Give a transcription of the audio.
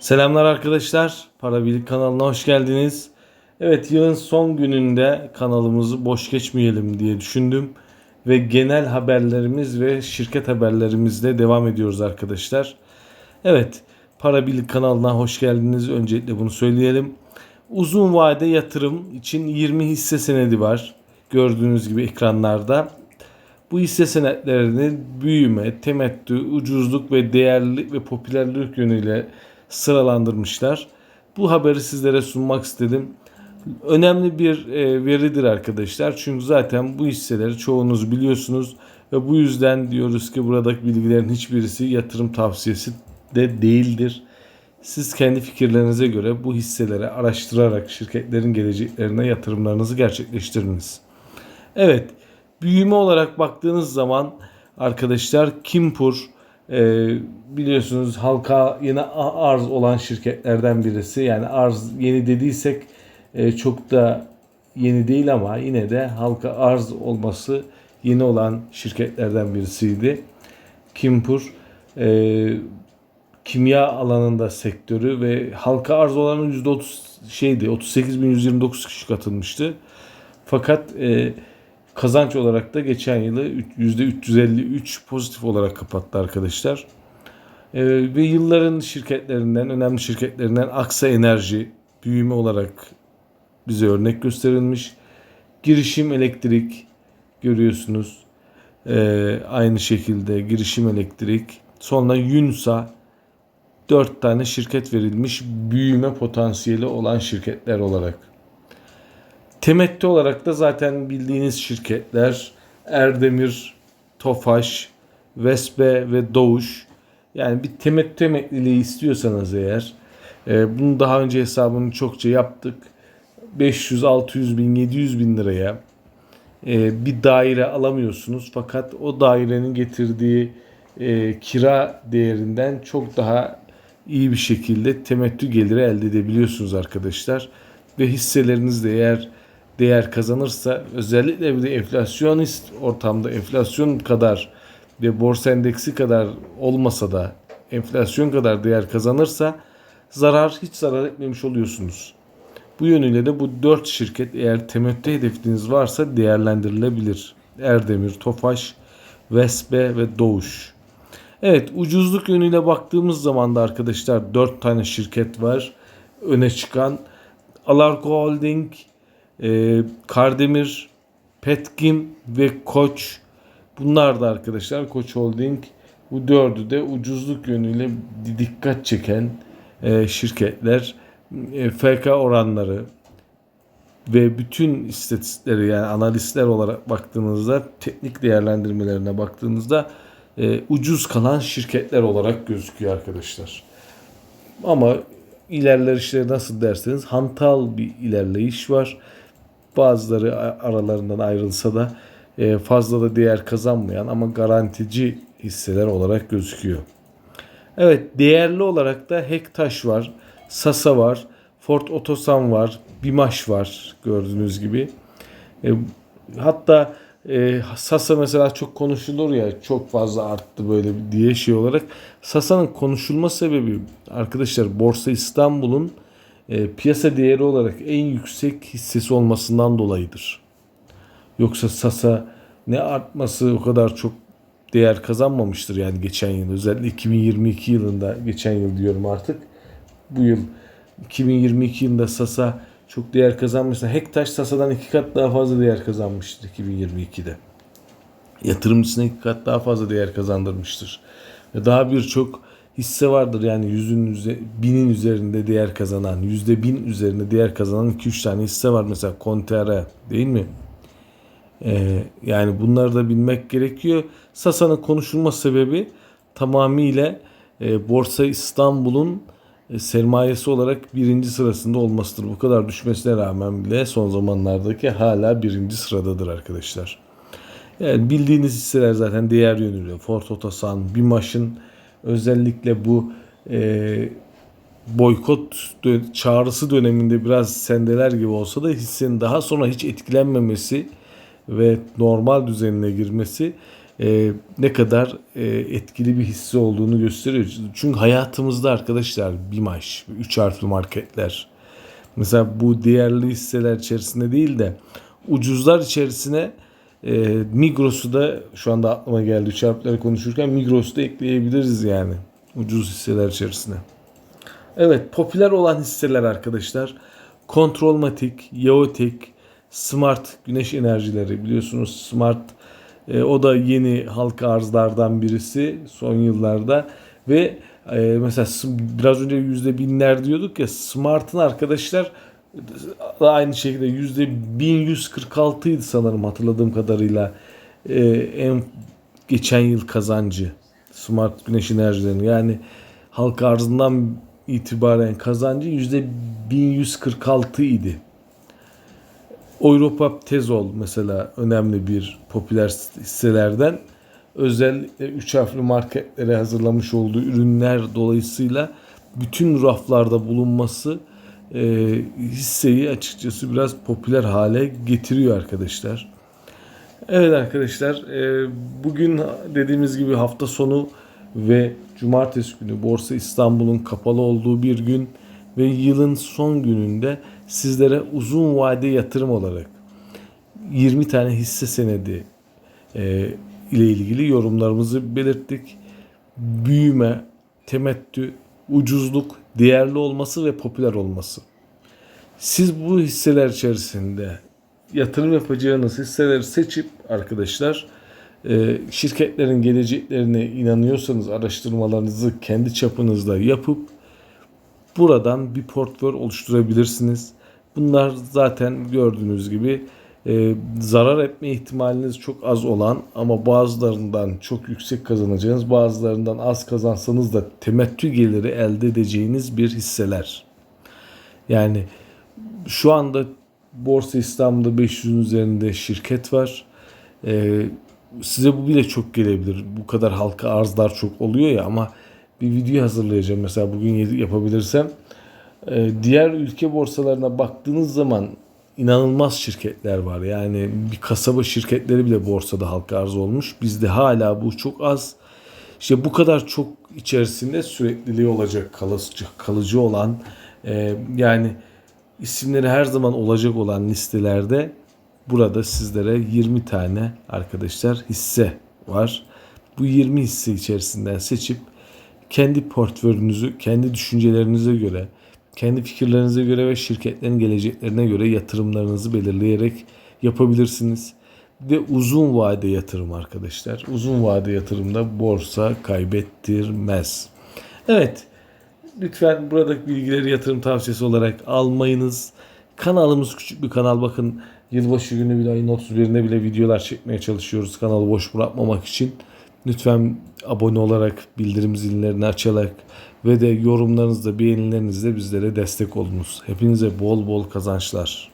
Selamlar arkadaşlar. Para Birlik kanalına hoş geldiniz. Evet yılın son gününde kanalımızı boş geçmeyelim diye düşündüm. Ve genel haberlerimiz ve şirket haberlerimizle devam ediyoruz arkadaşlar. Evet Para Birlik kanalına hoş geldiniz. Öncelikle bunu söyleyelim. Uzun vade yatırım için 20 hisse senedi var. Gördüğünüz gibi ekranlarda. Bu hisse senetlerini büyüme, temettü, ucuzluk ve değerlilik ve popülerlik yönüyle sıralandırmışlar. Bu haberi sizlere sunmak istedim. Önemli bir e, veridir arkadaşlar. Çünkü zaten bu hisseleri çoğunuz biliyorsunuz ve bu yüzden diyoruz ki buradaki bilgilerin hiçbirisi yatırım tavsiyesi de değildir. Siz kendi fikirlerinize göre bu hisseleri araştırarak şirketlerin geleceklerine yatırımlarınızı gerçekleştiriniz. Evet, büyüme olarak baktığınız zaman arkadaşlar Kimpur e, biliyorsunuz halka a- arz olan şirketlerden birisi. Yani arz yeni dediysek e, çok da yeni değil ama yine de halka arz olması yeni olan şirketlerden birisiydi. Kimpur e, kimya alanında sektörü ve halka arz olanın %30 şeydi 38.129 kişi katılmıştı. Fakat e, kazanç olarak da geçen yılı %353 pozitif olarak kapattı arkadaşlar. E, ve yılların şirketlerinden, önemli şirketlerinden Aksa Enerji büyüme olarak bize örnek gösterilmiş. Girişim Elektrik görüyorsunuz. E, aynı şekilde Girişim Elektrik. Sonra Yunsa 4 tane şirket verilmiş büyüme potansiyeli olan şirketler olarak. Temettü olarak da zaten bildiğiniz şirketler Erdemir, Tofaş, Vespe ve Doğuş. Yani bir temettü emekliliği istiyorsanız eğer e, bunu daha önce hesabını çokça yaptık. 500, 600 bin, 700 bin liraya e, bir daire alamıyorsunuz. Fakat o dairenin getirdiği e, kira değerinden çok daha iyi bir şekilde temettü geliri elde edebiliyorsunuz arkadaşlar. Ve hisseleriniz de eğer değer kazanırsa özellikle bir de enflasyonist ortamda enflasyon kadar ve borsa endeksi kadar olmasa da enflasyon kadar değer kazanırsa zarar hiç zarar etmemiş oluyorsunuz. Bu yönüyle de bu 4 şirket eğer temettü hedefiniz varsa değerlendirilebilir. Erdemir, Tofaş, Vespe ve Doğuş. Evet ucuzluk yönüyle baktığımız zaman da arkadaşlar 4 tane şirket var. Öne çıkan Alarko Holding, e, Kardemir, Petkim ve Koç. Bunlar da arkadaşlar Koç Holding. Bu dördü de ucuzluk yönüyle dikkat çeken e, şirketler. E, FK oranları ve bütün istatistikleri yani analistler olarak baktığınızda teknik değerlendirmelerine baktığınızda e, ucuz kalan şirketler olarak gözüküyor arkadaşlar. Ama ilerleyişleri nasıl derseniz hantal bir ilerleyiş var. Bazıları aralarından ayrılsa da e, fazla da değer kazanmayan ama garantici hisseler olarak gözüküyor. Evet değerli olarak da Hektaş var, Sasa var, Ford Otosan var, Bimaş var gördüğünüz gibi. E, hatta e, Sasa mesela çok konuşulur ya çok fazla arttı böyle diye şey olarak. Sasa'nın konuşulma sebebi arkadaşlar Borsa İstanbul'un e, piyasa değeri olarak en yüksek hissesi olmasından dolayıdır. Yoksa Sasa ne artması o kadar çok değer kazanmamıştır yani geçen yıl. Özellikle 2022 yılında geçen yıl diyorum artık. Bu yıl 2022 yılında Sasa çok değer kazanmıştı. Hektaş Sasa'dan iki kat daha fazla değer kazanmıştır 2022'de. Yatırımcısına iki kat daha fazla değer kazandırmıştır. Daha birçok hisse vardır yani yüzün binin üzerinde değer kazanan, yüzde bin üzerinde değer kazanan 2-3 tane hisse var mesela Conterra değil mi? Ee, yani bunları da bilmek gerekiyor. Sasa'nın konuşulma sebebi tamamıyla e, Borsa İstanbul'un e, sermayesi olarak birinci sırasında olmasıdır. Bu kadar düşmesine rağmen bile son zamanlardaki hala birinci sıradadır arkadaşlar. Yani bildiğiniz hisseler zaten değer yönüyle. Ford Otosan, Bimaş'ın özellikle bu e, boykot çağrısı döneminde biraz sendeler gibi olsa da hissenin daha sonra hiç etkilenmemesi ve normal düzenine girmesi e, ne kadar e, etkili bir hisse olduğunu gösteriyor. Çünkü hayatımızda arkadaşlar BİMAŞ, üç harfli marketler mesela bu değerli hisseler içerisinde değil de ucuzlar içerisine e, Migros'u da şu anda aklıma geldi. Üç harfleri konuşurken Migros'u da ekleyebiliriz yani ucuz hisseler içerisine. Evet popüler olan hisseler arkadaşlar. Kontrolmatik, Yaotik, Smart güneş enerjileri biliyorsunuz Smart e, o da yeni halka arzlardan birisi son yıllarda ve e, mesela biraz önce yüzde binler diyorduk ya Smart'ın arkadaşlar da aynı şekilde yüzde 1146 idi sanırım hatırladığım kadarıyla e, en geçen yıl kazancı Smart güneş enerjilerinin yani halka arzından itibaren kazancı yüzde 1146 idi. Europap Tezol mesela önemli bir popüler hisselerden özellikle 3 harfli marketlere hazırlamış olduğu ürünler dolayısıyla bütün raflarda bulunması e, hisseyi açıkçası biraz popüler hale getiriyor arkadaşlar. Evet arkadaşlar e, bugün dediğimiz gibi hafta sonu ve cumartesi günü Borsa İstanbul'un kapalı olduğu bir gün ve yılın son gününde sizlere uzun vade yatırım olarak 20 tane hisse senedi e, ile ilgili yorumlarımızı belirttik. Büyüme, temettü, ucuzluk, değerli olması ve popüler olması. Siz bu hisseler içerisinde yatırım yapacağınız hisseleri seçip arkadaşlar e, şirketlerin geleceklerine inanıyorsanız araştırmalarınızı kendi çapınızda yapıp buradan bir portföy oluşturabilirsiniz. Bunlar zaten gördüğünüz gibi e, zarar etme ihtimaliniz çok az olan ama bazılarından çok yüksek kazanacağınız bazılarından az kazansanız da temettü geliri elde edeceğiniz bir hisseler. Yani şu anda Borsa İstanbul'da 500'ün üzerinde şirket var. Ee, size bu bile çok gelebilir. Bu kadar halka arzlar çok oluyor ya ama bir video hazırlayacağım mesela bugün yapabilirsem. Ee, diğer ülke borsalarına baktığınız zaman inanılmaz şirketler var. Yani bir kasaba şirketleri bile borsada halka arz olmuş. Bizde hala bu çok az. İşte bu kadar çok içerisinde sürekliliği olacak, kalıcı, kalıcı olan e, yani isimleri her zaman olacak olan listelerde burada sizlere 20 tane arkadaşlar hisse var. Bu 20 hisse içerisinden seçip kendi portföyünüzü, kendi düşüncelerinize göre, kendi fikirlerinize göre ve şirketlerin geleceklerine göre yatırımlarınızı belirleyerek yapabilirsiniz. Ve uzun vade yatırım arkadaşlar. Uzun vade yatırımda borsa kaybettirmez. Evet. Lütfen buradaki bilgileri yatırım tavsiyesi olarak almayınız. Kanalımız küçük bir kanal. Bakın yılbaşı günü bile ayın 31'ine bile videolar çekmeye çalışıyoruz. Kanalı boş bırakmamak için. Lütfen abone olarak bildirim zillerini açarak ve de yorumlarınızla beğenilerinizle bizlere destek olunuz. Hepinize bol bol kazançlar.